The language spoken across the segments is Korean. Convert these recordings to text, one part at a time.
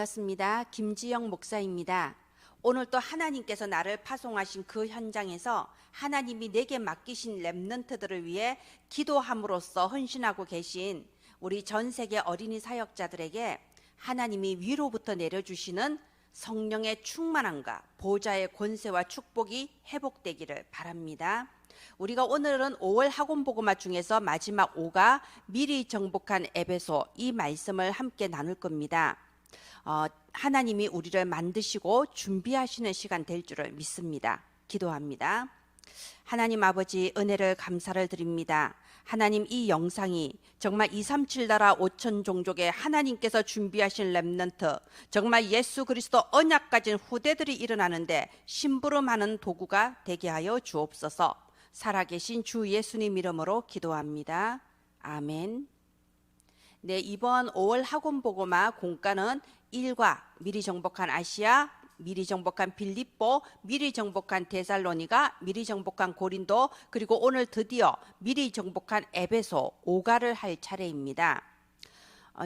반갑습니다. 김지영 목사입니다. 오늘 또 하나님께서 나를 파송하신 그 현장에서 하나님이 내게 맡기신 렘넌트들을 위해 기도함으로써 헌신하고 계신 우리 전 세계 어린이 사역자들에게 하나님이 위로부터 내려주시는 성령의 충만함과 보좌의 권세와 축복이 회복되기를 바랍니다. 우리가 오늘은 5월 학원 보고마 중에서 마지막 5가 미리 정복한 에베소 이 말씀을 함께 나눌 겁니다. 어, 하나님이 우리를 만드시고 준비하시는 시간 될 줄을 믿습니다. 기도합니다. 하나님 아버지 은혜를 감사를 드립니다. 하나님 이 영상이 정말 237 나라 5천 종족의 하나님께서 준비하신 렘넌트 정말 예수 그리스도 언약 가진 후대들이 일어나는데 심부름하는 도구가 되게 하여 주옵소서. 살아계신 주 예수님 이름으로 기도합니다. 아멘. 네, 이번 5월 학원 보고마 공과는 1과 미리 정복한 아시아, 미리 정복한 빌립보, 미리 정복한 데살로니가, 미리 정복한 고린도, 그리고 오늘 드디어 미리 정복한 에베소 5가를 할 차례입니다. 어,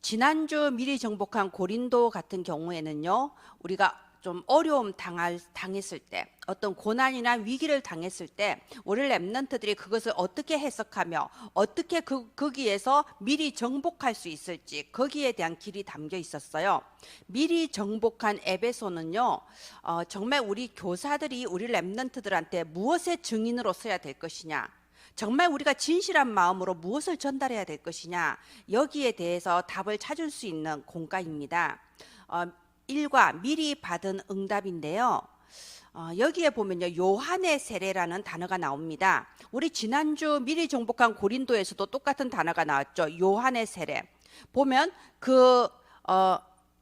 지난주 미리 정복한 고린도 같은 경우에는요, 우리가 좀 어려움 당할, 당했을 때, 어떤 고난이나 위기를 당했을 때, 우리 랩런트들이 그것을 어떻게 해석하며 어떻게 그, 거기에서 미리 정복할 수 있을지 거기에 대한 길이 담겨 있었어요. 미리 정복한 에베소는요, 어, 정말 우리 교사들이 우리 랩런트들한테 무엇의 증인으로 서야 될 것이냐, 정말 우리가 진실한 마음으로 무엇을 전달해야 될 것이냐 여기에 대해서 답을 찾을 수 있는 공과입니다. 어, 1과 미리 받은 응답인데요. 어, 여기에 보면요 요한의 세례라는 단어가 나옵니다. 우리 지난주 미리 정복한 고린도에서도 똑같은 단어가 나왔죠. 요한의 세례 보면 그 어,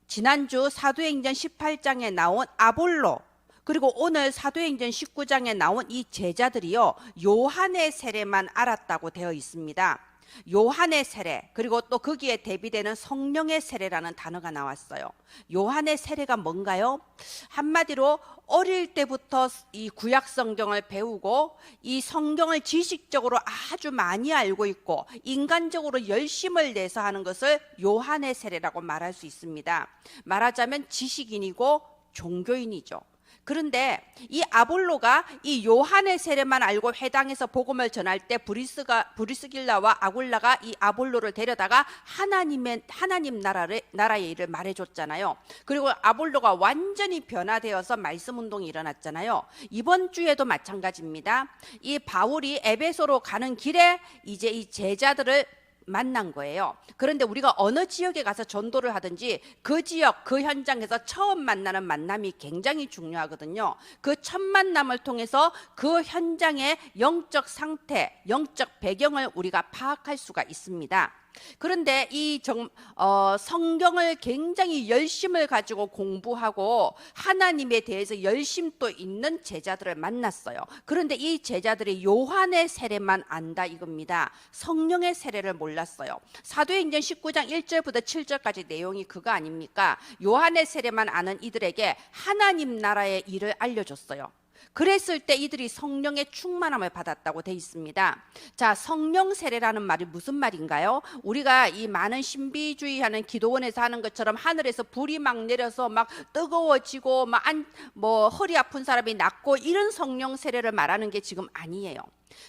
지난주 사도행전 18장에 나온 아볼로 그리고 오늘 사도행전 19장에 나온 이 제자들이요 요한의 세례만 알았다고 되어 있습니다. 요한의 세례 그리고 또 거기에 대비되는 성령의 세례라는 단어가 나왔어요. 요한의 세례가 뭔가요? 한마디로 어릴 때부터 이 구약 성경을 배우고 이 성경을 지식적으로 아주 많이 알고 있고 인간적으로 열심을 내서 하는 것을 요한의 세례라고 말할 수 있습니다. 말하자면 지식인이고 종교인이죠. 그런데 이 아볼로가 이 요한의 세례만 알고 회당에서 복음을 전할 때 브리스가 브리스길라와 아굴라가 이 아볼로를 데려다가 하나님의 하나님 나라를 나라의 일을 말해 줬잖아요. 그리고 아볼로가 완전히 변화되어서 말씀 운동이 일어났잖아요. 이번 주에도 마찬가지입니다. 이 바울이 에베소로 가는 길에 이제 이 제자들을 만난 거예요. 그런데 우리가 어느 지역에 가서 전도를 하든지 그 지역, 그 현장에서 처음 만나는 만남이 굉장히 중요하거든요. 그 첫 만남을 통해서 그 현장의 영적 상태, 영적 배경을 우리가 파악할 수가 있습니다. 그런데 이 정, 어, 성경을 굉장히 열심을 가지고 공부하고 하나님에 대해서 열심도 있는 제자들을 만났어요. 그런데 이 제자들이 요한의 세례만 안다 이겁니다. 성령의 세례를 몰랐어요. 사도행전 19장 1절부터 7절까지 내용이 그거 아닙니까? 요한의 세례만 아는 이들에게 하나님 나라의 일을 알려줬어요. 그랬을 때 이들이 성령의 충만함을 받았다고 돼 있습니다. 자, 성령 세례라는 말이 무슨 말인가요? 우리가 이 많은 신비주의하는 기도원에서 하는 것처럼 하늘에서 불이 막 내려서 막 뜨거워지고 막 안 뭐 허리 아픈 사람이 낫고 이런 성령 세례를 말하는 게 지금 아니에요.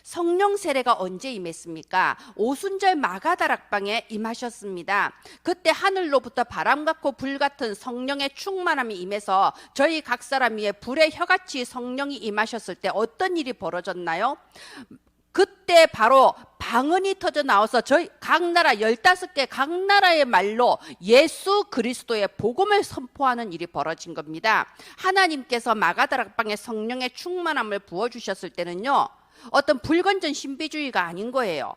성령 세례가 언제 임했습니까? 오순절 마가다락방에 임하셨습니다. 그때 하늘로부터 바람 같고 불 같은 성령의 충만함이 임해서 저희 각 사람 위에 불의 혀같이 성령이 임하셨을 때 어떤 일이 벌어졌나요? 그때 바로 방언이 터져 나와서 저희 각 나라 열다섯 개 각 나라의 말로 예수 그리스도의 복음을 선포하는 일이 벌어진 겁니다. 하나님께서 마가다락방에 성령의 충만함을 부어 주셨을 때는요. 어떤 불건전 신비주의가 아닌 거예요.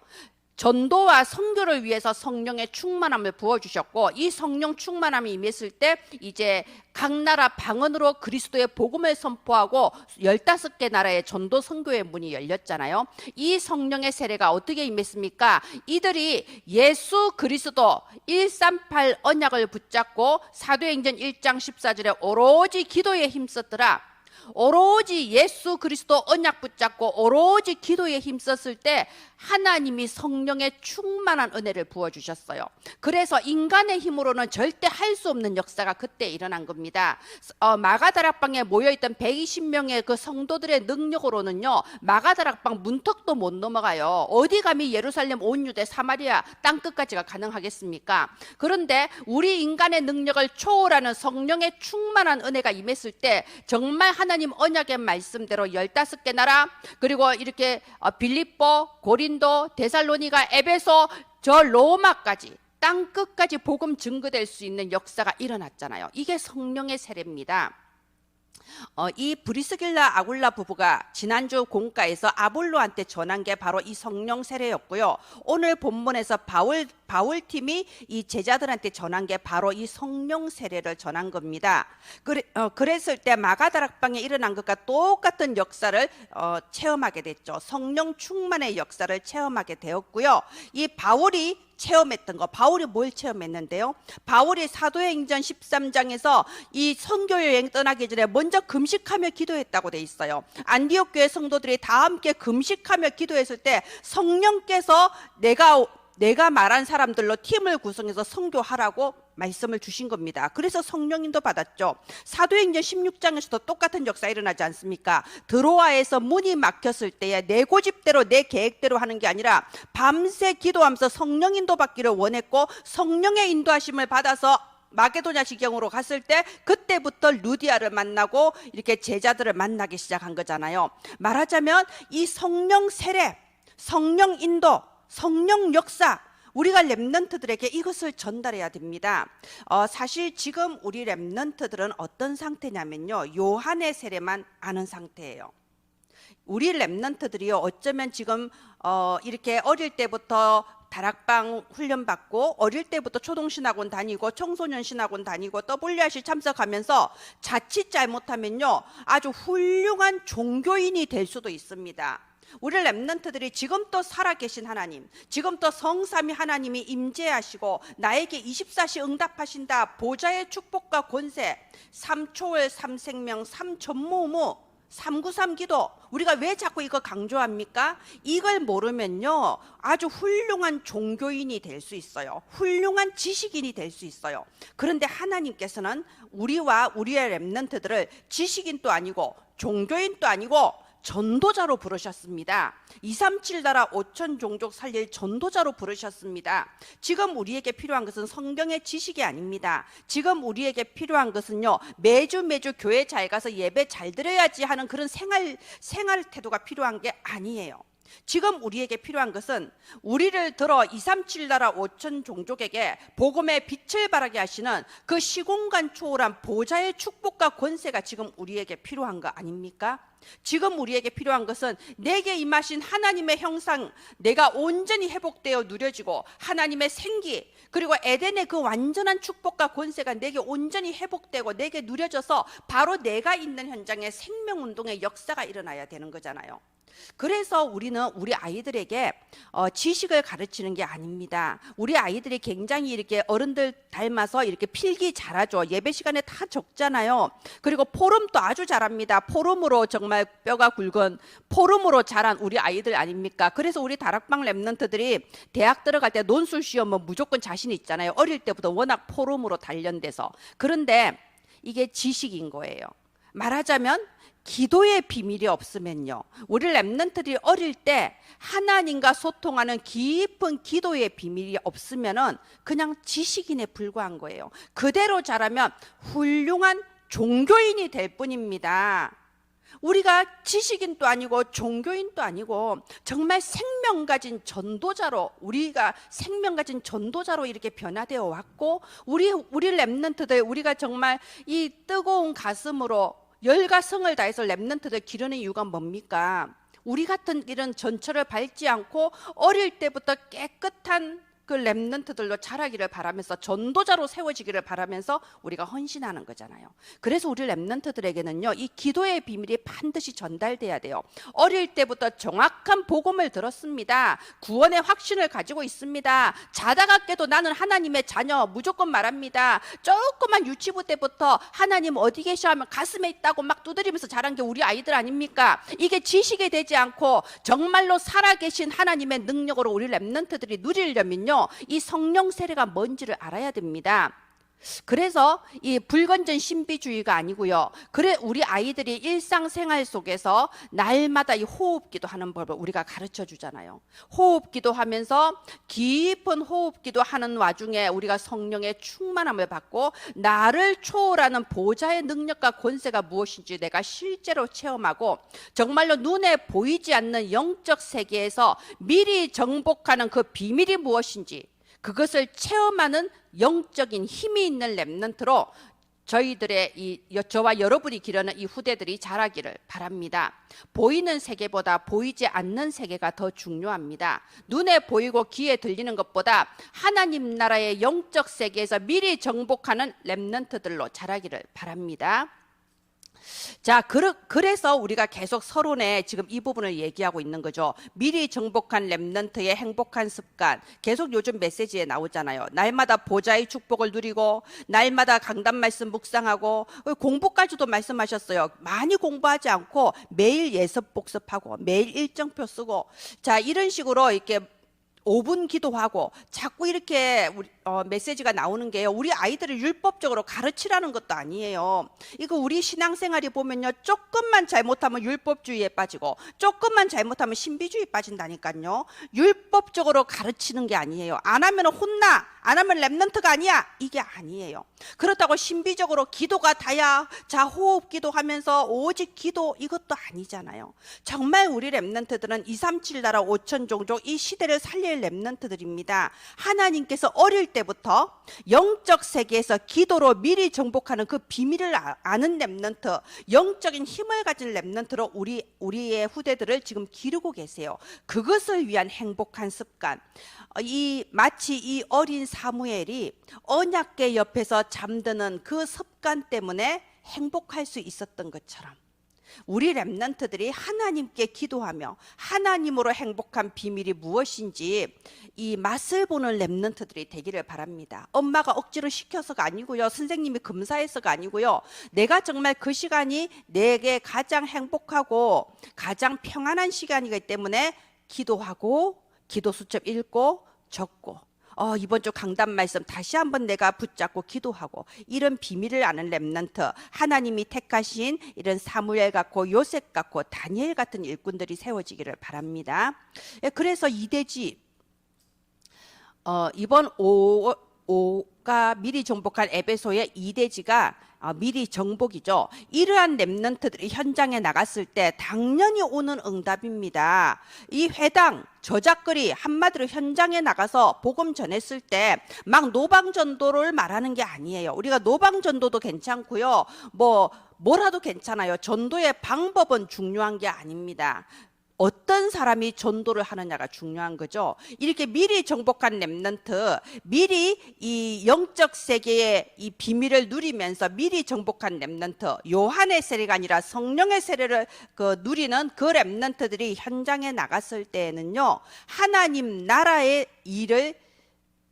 전도와 선교를 위해서 성령의 충만함을 부어 주셨고 이 성령 충만함이 임했을 때 이제 각 나라 방언으로 그리스도의 복음을 선포하고 15개 나라의 전도 선교의 문이 열렸잖아요. 이 성령의 세례가 어떻게 임했습니까? 이들이 예수 그리스도 138 언약을 붙잡고 사도행전 1장 14절에 오로지 기도에 힘썼더라. 오로지 예수 그리스도 언약 붙잡고 오로지 기도에 힘썼을 때 하나님이 성령의 충만한 은혜를 부어 주셨어요. 그래서 인간의 힘으로는 절대 할 수 없는 역사가 그때 일어난 겁니다. 어, 마가다락방에 모여 있던 120명의 그 성도들의 능력으로는요. 마가다락방 문턱도 못 넘어가요. 어디 감히 예루살렘 온 유대 사마리아 땅 끝까지가 가능하겠습니까? 그런데 우리 인간의 능력을 초월하는 성령의 충만한 은혜가 임했을 때 정말 하나님 언약의 말씀대로 15개 나라 그리고 이렇게 어, 빌립보, 고린 도, 데살로니가, 에베소, 저 로마까지 땅 끝까지 복음 증거될 수 있는 역사가 일어났잖아요. 이게 성령의 세례입니다. 어, 이 브리스길라 아굴라 부부가 지난주 공가에서 아볼로한테 전한 게 바로 이 성령 세례였고요. 오늘 본문에서 바울 바울 팀이 이 제자들한테 전한 게 바로 이 성령 세례를 전한 겁니다. 그래, 어, 그랬을 때 마가다락방에 일어난 것과 똑같은 역사를 어, 체험하게 됐죠. 성령 충만의 역사를 체험하게 되었고요. 이 바울이 체험했던 거 바울이 뭘 체험했는데요? 바울이 사도행전 13장에서 이 선교 여행 떠나기 전에 먼저 금식하며 기도했다고 돼 있어요. 안디옥 교회 성도들이 다 함께 금식하며 기도했을 때 성령께서 내가 내가 말한 사람들로 팀을 구성해서 선교하라고 말씀을 주신 겁니다. 그래서 성령인도 받았죠. 사도행전 16장에서도 똑같은 역사 일어나지 않습니까? 드로아에서 문이 막혔을 때에 내 고집대로 내 계획대로 하는 게 아니라 밤새 기도하면서 성령 인도 받기를 원했고 성령의 인도하심을 받아서 마게도냐 지경으로 갔을 때 그때부터 루디아를 만나고 이렇게 제자들을 만나기 시작한 거잖아요. 말하자면 이 성령 세례, 성령 인도, 성령 역사 우리가 랩런트들에게 이것을 전달해야 됩니다. 어, 사실 지금 우리 랩런트들은 어떤 상태냐면요. 요한의 세례만 아는 상태예요. 우리 랩런트들이요. 어쩌면 지금 어, 이렇게 어릴 때부터 다락방 훈련 받고 어릴 때부터 초동신학원 다니고 청소년 신학원 다니고 WRC 참석하면서 자칫 잘못하면요 아주 훌륭한 종교인이 될 수도 있습니다. 우리 랩런트들이 지금 또 살아계신 하나님, 지금 또 성삼위 하나님이 임재하시고 나에게 24시 응답하신다. 보좌의 축복과 권세, 삼초월 삼생명 삼전무무 393 기도 우리가 왜 자꾸 이거 강조합니까? 이걸 모르면요 아주 훌륭한 종교인이 될 수 있어요 훌륭한 지식인이 될 수 있어요 그런데 하나님께서는 우리와 우리의 랩런트들을 지식인도 아니고 종교인도 아니고 전도자로 부르셨습니다. 237 나라 5천 종족 살릴 전도자로 부르셨습니다. 지금 우리에게 필요한 것은 성경의 지식이 아닙니다. 지금 우리에게 필요한 것은요. 매주 매주 교회 잘 가서 예배 잘 드려야지 하는 그런 생활 생활 태도가 필요한 게 아니에요. 지금 우리에게 필요한 것은 우리를 들어 237 나라 5천 종족에게 복음의 빛을 발하게 하시는 그 시공간 초월한 보좌의 축복과 권세가 지금 우리에게 필요한 거 아닙니까? 지금 우리에게 필요한 것은 내게 임하신 하나님의 형상, 내가 온전히 회복되어 누려지고 하나님의 생기, 그리고 에덴의 그 완전한 축복과 권세가 내게 온전히 회복되고 내게 누려져서 바로 내가 있는 현장에 생명 운동의 역사가 일어나야 되는 거잖아요. 그래서 우리는 우리 아이들에게 어, 지식을 가르치는 게 아닙니다. 우리 아이들이 굉장히 이렇게 어른들 닮아서 이렇게 필기 잘하죠. 예배 시간에 다 적잖아요. 그리고 포럼도 아주 잘합니다. 포럼으로 정말 뼈가 굵은 포럼으로 자란 우리 아이들 아닙니까? 그래서 우리 다락방 랩런트들이 대학 들어갈 때 논술 시험은 무조건 자신 있잖아요. 어릴 때부터 워낙 포럼으로 단련돼서. 그런데 이게 지식인 거예요. 말하자면 기도의 비밀이 없으면요. 우리 랩런트들이 어릴 때 하나님과 소통하는 깊은 기도의 비밀이 없으면은 그냥 지식인에 불과한 거예요. 그대로 자라면 훌륭한 종교인이 될 뿐입니다. 우리가 지식인도 아니고 종교인도 아니고 정말 생명 가진 전도자로 우리가 생명 가진 전도자로 이렇게 변화되어 왔고 우리 우리 랩런트들 우리가 정말 이 뜨거운 가슴으로 열과 성을 다해서 랩런트들 기르는 이유가 뭡니까? 우리 같은 이런 전철을 밟지 않고 어릴 때부터 깨끗한 그 랩런트들로 자라기를 바라면서 전도자로 세워지기를 바라면서 우리가 헌신하는 거잖아요. 그래서 우리 랩런트들에게는요, 이 기도의 비밀이 반드시 전달돼야 돼요. 어릴 때부터 정확한 복음을 들었습니다. 구원의 확신을 가지고 있습니다. 자다가 깨도 나는 하나님의 자녀 무조건 말합니다. 조그만 유치부 때부터 하나님 어디 계셔 하면 가슴에 있다고 막 두드리면서 자란 게 우리 아이들 아닙니까? 이게 지식이 되지 않고 정말로 살아계신 하나님의 능력으로 우리 랩런트들이 누리려면요, 이 성령 세례가 뭔지를 알아야 됩니다. 그래서 이 불건전 신비주의가 아니고요. 그래 우리 아이들이 일상생활 속에서 날마다 이 호흡기도 하는 법을 우리가 가르쳐 주잖아요. 호흡기도 하면서 깊은 호흡기도 하는 와중에 우리가 성령의 충만함을 받고 나를 초월하는 보좌의 능력과 권세가 무엇인지 내가 실제로 체험하고 정말로 눈에 보이지 않는 영적 세계에서 미리 정복하는 그 비밀이 무엇인지 그것을 체험하는 영적인 힘이 있는 랩런트로 저희들의 이 여- 저와 여러분이 기르는 이 후대들이 자라기를 바랍니다. 보이는 세계보다 보이지 않는 세계가 더 중요합니다. 눈에 보이고 귀에 들리는 것보다 하나님 나라의 영적 세계에서 미리 정복하는 랩런트들로 자라기를 바랍니다. 자, 그래서 우리가 계속 서론에 지금 이 부분을 얘기하고 있는 거죠. 미리 정복한 랩넌트의 행복한 습관. 계속 요즘 메시지에 나오잖아요. 날마다 보좌의 축복을 누리고, 날마다 강단 말씀 묵상하고, 공부까지도 말씀하셨어요. 많이 공부하지 않고, 매일 예습 복습하고, 매일 일정표 쓰고, 자, 이런 식으로 이렇게 5분 기도하고 자꾸 이렇게 우리, 어, 메시지가 나오는 게요. 우리 아이들을 율법적으로 가르치라는 것도 아니에요. 이거 우리 신앙생활이 보면요. 조금만 잘못하면 율법주의에 빠지고 조금만 잘못하면 신비주의 빠진다니까요. 율법적으로 가르치는 게 아니에요. 안 하면 혼나. 안 하면 랩런트가 아니야. 이게 아니에요. 그렇다고 신비적으로 기도가 다야. 자, 호흡 기도하면서 오직 기도 이것도 아니잖아요. 정말 우리 랩런트들은 237 나라 5천 종족 이 시대를 살릴 랩런트들입니다. 하나님께서 어릴 때부터 영적 세계에서 기도로 미리 정복하는 그 비밀을 아- 아는 랩런트, 영적인 힘을 가진 랩런트로 우리 우리의 후대들을 지금 기르고 계세요. 그것을 위한 행복한 습관. 어, 이 마치 이 어린 사무엘이 언약계 옆에서 잠드는 그 습관 때문에 행복할 수 있었던 것처럼 우리 랩런트들이 하나님께 기도하며 하나님으로 행복한 비밀이 무엇인지 이 맛을 보는 랩런트들이 되기를 바랍니다. 엄마가 억지로 시켜서가 아니고요. 선생님이 검사해서가 아니고요. 내가 정말 그 시간이 내게 가장 행복하고 가장 평안한 시간이기 때문에 기도하고 기도 수첩 읽고 적고 어, 이번 주 강단 말씀 다시 한번 내가 붙잡고 기도하고 이런 비밀을 아는 랩런트 하나님이 택하신 이런 사무엘 같고 요셉 같고 다니엘 같은 일꾼들이 세워지기를 바랍니다. 예, 그래서 이대지 어, 이번 오, 오가 미리 정복한 에베소의 이대지가 어, 미리 정복이죠. 이러한 랩런트들이 현장에 나갔을 때 당연히 오는 응답입니다. 이 회당 저작글이 한마디로 현장에 나가서 복음 전했을 때 막 노방 전도를 말하는 게 아니에요. 우리가 노방 전도도 괜찮고요. 뭐 뭐라도 괜찮아요. 전도의 방법은 중요한 게 아닙니다. 어떤 사람이 전도를 하느냐가 중요한 거죠. 이렇게 미리 정복한 랩런트, 미리 이 영적 세계의 이 비밀을 누리면서 미리 정복한 랩런트, 요한의 세례가 아니라 성령의 세례를 그 누리는 그 랩런트들이 현장에 나갔을 때에는요, 하나님 나라의 일을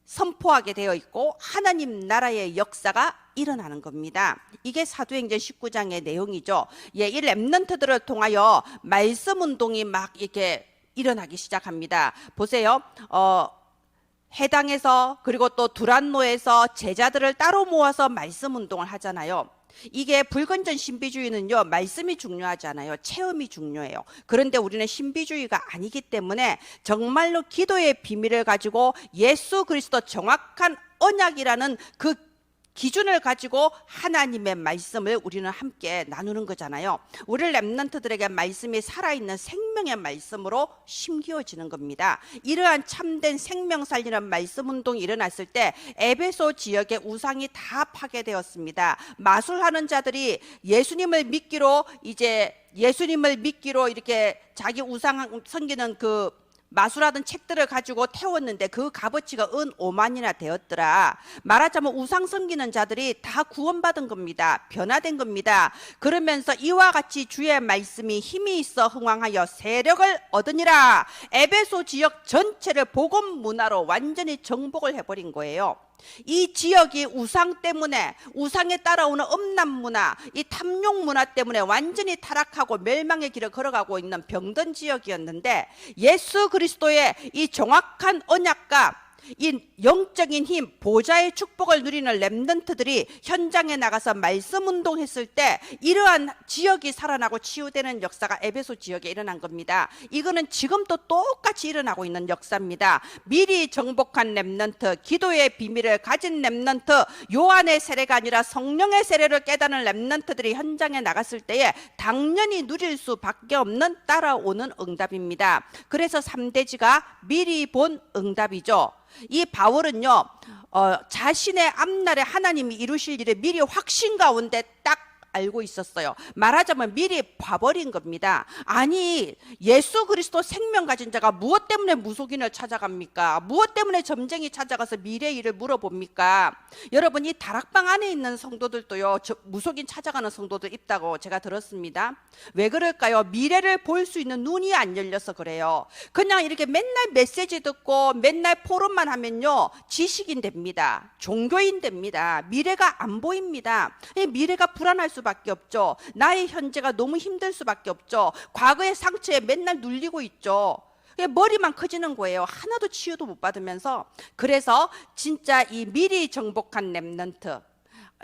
선포하게 되어 있고 하나님 나라의 역사가 일어나는 겁니다. 이게 사도행전 19장의 내용이죠. 예, 이 랩런트들을 통하여 말씀 운동이 막 이렇게 일어나기 시작합니다. 보세요. 어 해당에서 그리고 또 두란노에서 제자들을 따로 모아서 말씀 운동을 하잖아요. 이게 불건전 신비주의는요, 말씀이 중요하지 않아요. 체험이 중요해요. 그런데 우리는 신비주의가 아니기 때문에 정말로 기도의 비밀을 가지고 예수 그리스도 정확한 언약이라는 그 기준을 가지고 하나님의 말씀을 우리는 함께 나누는 거잖아요. 우리 랩런트들에게 말씀이 살아있는 생명의 말씀으로 심기어지는 겁니다. 이러한 참된 생명 살리는 말씀 운동이 일어났을 때 에베소 지역의 우상이 다 파괴되었습니다. 마술하는 자들이 예수님을 믿기로 이제 예수님을 믿기로 이렇게 자기 우상 섬기는 그 마술하던 책들을 가지고 태웠는데 그 값어치가 은 5만이나 되었더라. 말하자면 우상 섬기는 자들이 다 구원받은 겁니다. 변화된 겁니다. 그러면서 이와 같이 주의 말씀이 힘이 있어 흥왕하여 세력을 얻으니라. 에베소 지역 전체를 복음 문화로 완전히 정복을 해버린 거예요. 이 지역이 우상 때문에 우상에 따라오는 음란 문화, 이 탐욕 문화 때문에 완전히 타락하고 멸망의 길을 걸어가고 있는 병든 지역이었는데 예수 그리스도의 이 정확한 언약과 이 영적인 힘, 보좌의 축복을 누리는 렘넌트들이 현장에 나가서 말씀 운동했을 때 이러한 지역이 살아나고 치유되는 역사가 에베소 지역에 일어난 겁니다. 이거는 지금도 똑같이 일어나고 있는 역사입니다. 미리 정복한 렘넌트, 기도의 비밀을 가진 렘넌트, 요한의 세례가 아니라 성령의 세례를 깨닫는 렘넌트들이 현장에 나갔을 때에 당연히 누릴 수밖에 없는 따라오는 응답입니다. 그래서 3대지가 미리 본 응답이죠. 이 바울은요, 어, 자신의 앞날에 하나님이 이루실 일을 미리 확신 가운데 딱 알고 있었어요. 말하자면 미리 봐버린 겁니다. 아니, 예수 그리스도 생명 가진 자가 무엇 때문에 무속인을 찾아갑니까? 무엇 때문에 점쟁이 찾아가서 미래 일을 물어봅니까? 여러분, 이 다락방 안에 있는 성도들도요, 저 무속인 찾아가는 성도들 있다고 제가 들었습니다. 왜 그럴까요? 미래를 볼 수 있는 눈이 안 열려서 그래요. 그냥 이렇게 맨날 메시지 듣고 맨날 포럼만 하면요, 지식인 됩니다. 종교인 됩니다. 미래가 안 보입니다. 이 미래가 불안할 수밖에 없죠. 나의 현재가 너무 힘들 수밖에 없죠. 과거의 상처에 맨날 눌리고 있죠. 머리만 커지는 거예요. 하나도 치유도 못 받으면서. 그래서 진짜 이 미리 정복한 랩넌트,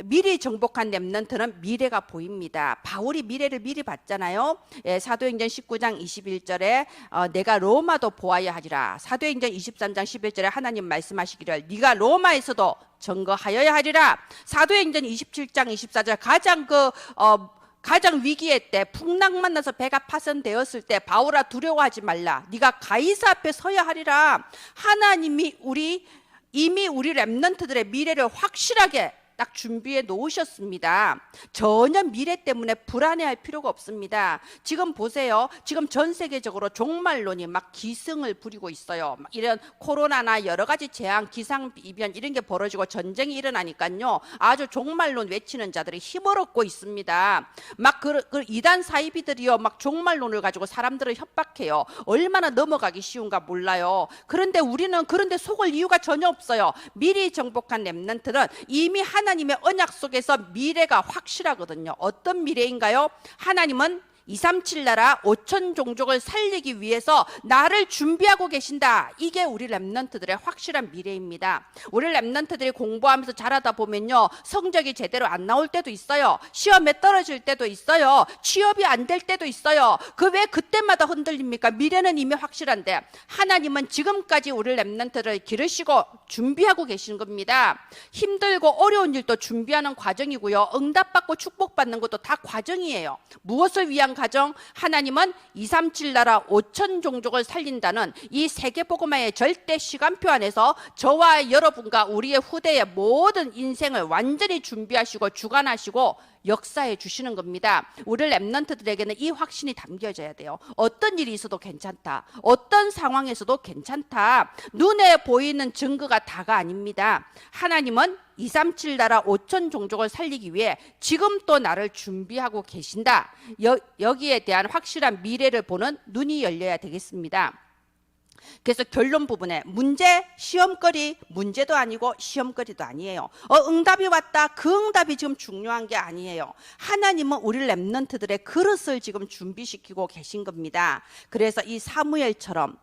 미리 정복한 렘넌트는 미래가 보입니다. 바울이 미래를 미리 봤잖아요. 예, 사도행전 19장 21절에 어, 내가 로마도 보아야 하리라. 사도행전 23장 11절에 하나님 말씀하시기를 네가 로마에서도 증거하여야 하리라. 사도행전 27장 24절 가장 그 어, 가장 위기의 때 풍랑 만나서 배가 파손되었을 때 바울아 두려워하지 말라. 네가 가이사 앞에 서야 하리라. 하나님이 우리 이미 우리 렘넌트들의 미래를 확실하게 딱 준비해 놓으셨습니다. 전혀 미래 때문에 불안해할 필요가 없습니다. 지금 보세요. 지금 전 세계적으로 종말론이 막 기승을 부리고 있어요. 막 이런 코로나나 여러 가지 재앙, 기상 이변 이런 게 벌어지고 전쟁이 일어나니까요. 아주 종말론 외치는 자들이 힘을 얻고 있습니다. 막 그, 그 이단 사이비들이요. 막 종말론을 가지고 사람들을 협박해요. 얼마나 넘어가기 쉬운가 몰라요. 그런데 우리는 그런데 속을 이유가 전혀 없어요. 미리 정복한 렘넌트는 이미 하나님의 언약 속에서 미래가 확실하거든요. 어떤 미래인가요? 하나님은 237 나라 5천 종족을 살리기 위해서 나를 준비하고 계신다. 이게 우리 랩런트들의 확실한 미래입니다. 우리 랩런트들이 공부하면서 자라다 보면요. 성적이 제대로 안 나올 때도 있어요. 시험에 떨어질 때도 있어요. 취업이 안 될 때도 있어요. 그 왜 그때마다 흔들립니까? 미래는 이미 확실한데 하나님은 지금까지 우리 랩런트를 기르시고 준비하고 계신 겁니다. 힘들고 어려운 일도 준비하는 과정이고요. 응답받고 축복받는 것도 다 과정이에요. 무엇을 위한 가정? 하나님은 237 나라 5천 종족을 살린다는 이 세계 복음화의 절대 시간표 안에서 저와 여러분과 우리의 후대의 모든 인생을 완전히 준비하시고 주관하시고 역사해 주시는 겁니다. 우리 랩런트들에게는 이 확신이 담겨져야 돼요. 어떤 일이 있어도 괜찮다. 어떤 상황에서도 괜찮다. 눈에 보이는 증거가 다가 아닙니다. 하나님은 237 나라 5천 종족을 살리기 위해 지금 또 나를 준비하고 계신다. 여, 여기에 대한 확실한 미래를 보는 눈이 열려야 되겠습니다. 그래서 결론 부분에 문제, 시험거리, 문제도 아니고 시험거리도 아니에요. 어, 응답이 왔다. 그 응답이 지금 중요한 게 아니에요. 하나님은 우리 랩런트들의 그릇을 지금 준비시키고 계신 겁니다. 그래서 이 사무엘처럼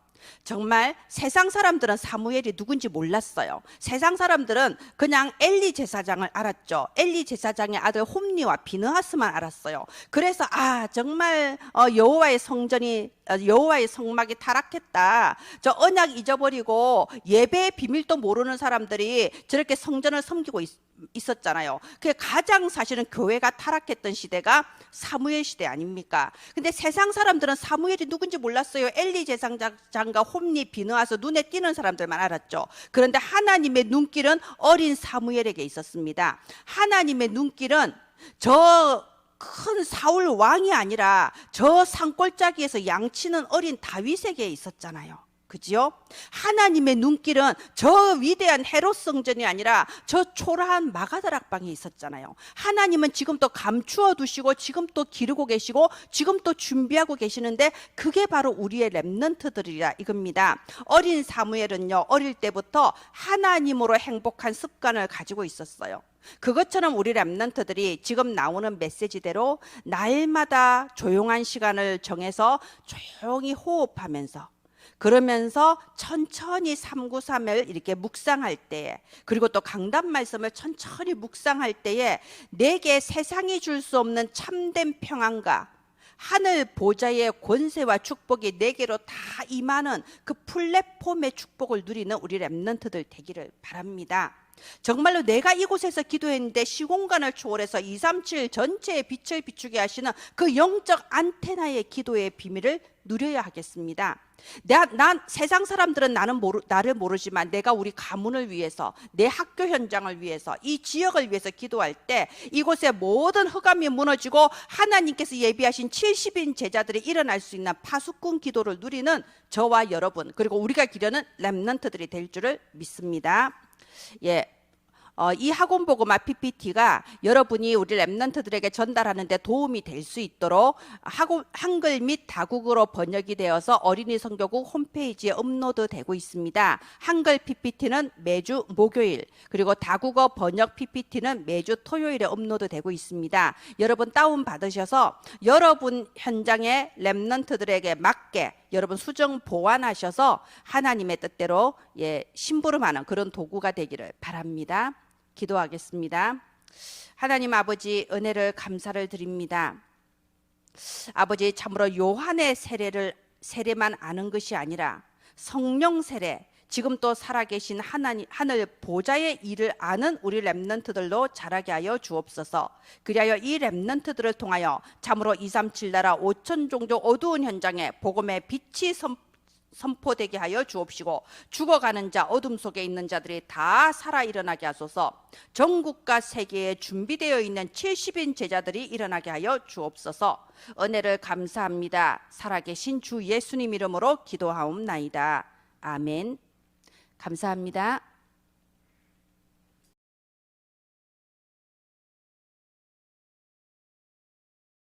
정말 세상 사람들은 사무엘이 누군지 몰랐어요. 세상 사람들은 그냥 엘리 제사장을 알았죠. 엘리 제사장의 아들 홈니와 비느하스만 알았어요. 그래서 아 정말 어, 여호와의 성전이 어, 여호와의 성막이 타락했다. 저 언약 잊어버리고 예배의 비밀도 모르는 사람들이 저렇게 성전을 섬기고 있, 있었잖아요. 그 가장 사실은 교회가 타락했던 시대가 사무엘 시대 아닙니까? 근데 세상 사람들은 사무엘이 누군지 몰랐어요. 엘리 제사장과 홈니 비느하서 눈에 띄는 사람들만 알았죠. 그런데 하나님의 눈길은 어린 사무엘에게 있었습니다. 하나님의 눈길은 저큰 사울 왕이 아니라 저 산골짜기에서 양치는 어린 다윗에게 있었잖아요. 그지요? 하나님의 눈길은 저 위대한 헤롯 성전이 아니라 저 초라한 마가다락방에 있었잖아요. 하나님은 지금 또 감추어 두시고 지금 또 기르고 계시고 지금 또 준비하고 계시는데 그게 바로 우리의 렘넌트들이라 이겁니다. 어린 사무엘은요. 어릴 때부터 하나님으로 행복한 습관을 가지고 있었어요. 그것처럼 우리 랩런트들이 지금 나오는 메시지대로 날마다 조용한 시간을 정해서 조용히 호흡하면서 그러면서 천천히 393을 이렇게 묵상할 때에 그리고 또 강단 말씀을 천천히 묵상할 때에 내게 세상이 줄 수 없는 참된 평안과 하늘 보좌의 권세와 축복이 내게로 다 임하는 그 플랫폼의 축복을 누리는 우리 랩런트들 되기를 바랍니다. 정말로 내가 이곳에서 기도했는데 시공간을 초월해서 237 전체의 빛을 비추게 하시는 그 영적 안테나의 기도의 비밀을 누려야 하겠습니다. 나, 난 세상 사람들은 나는 모르, 나를 모르지만 내가 우리 가문을 위해서 내 학교 현장을 위해서 이 지역을 위해서 기도할 때 이곳의 모든 흑암이 무너지고 하나님께서 예비하신 70인 제자들이 일어날 수 있는 파수꾼 기도를 누리는 저와 여러분 그리고 우리가 기려는 렘넌트들이 될 줄을 믿습니다. 예. 어, 이 학원 보고마 PPT가 여러분이 우리 랩런트들에게 전달하는데 도움이 될 수 있도록 학원, 한글 및 다국어로 번역이 되어서 어린이 성교국 홈페이지에 업로드되고 있습니다. 한글 PPT는 매주 목요일 그리고 다국어 번역 PPT는 매주 토요일에 업로드되고 있습니다. 여러분 다운 받으셔서 여러분 현장의 랩런트들에게 맞게 여러분 수정 보완하셔서 하나님의 뜻대로 예, 심부름하는 그런 도구가 되기를 바랍니다. 기도하겠습니다. 하나님 아버지 은혜를 감사를 드립니다. 아버지 참으로 요한의 세례를 세례만 아는 것이 아니라 성령 세례 지금 또 살아계신 하나님 하늘 보좌의 일을 아는 우리 랩넌트들로 자라게 하여 주옵소서. 그리하여 이 랩넌트들을 통하여 참으로 237 나라 5천 종족 어두운 현장에 복음의 빛이 선 선포되게 하여 주옵시고 죽어가는 자 어둠 속에 있는 자들이 다 살아 일어나게 하소서. 전국과 세계에 준비되어 있는 70인 제자들이 일어나게 하여 주옵소서. 은혜를 감사합니다. 살아계신 주 예수님 이름으로 기도하옵나이다. 아멘 감사합니다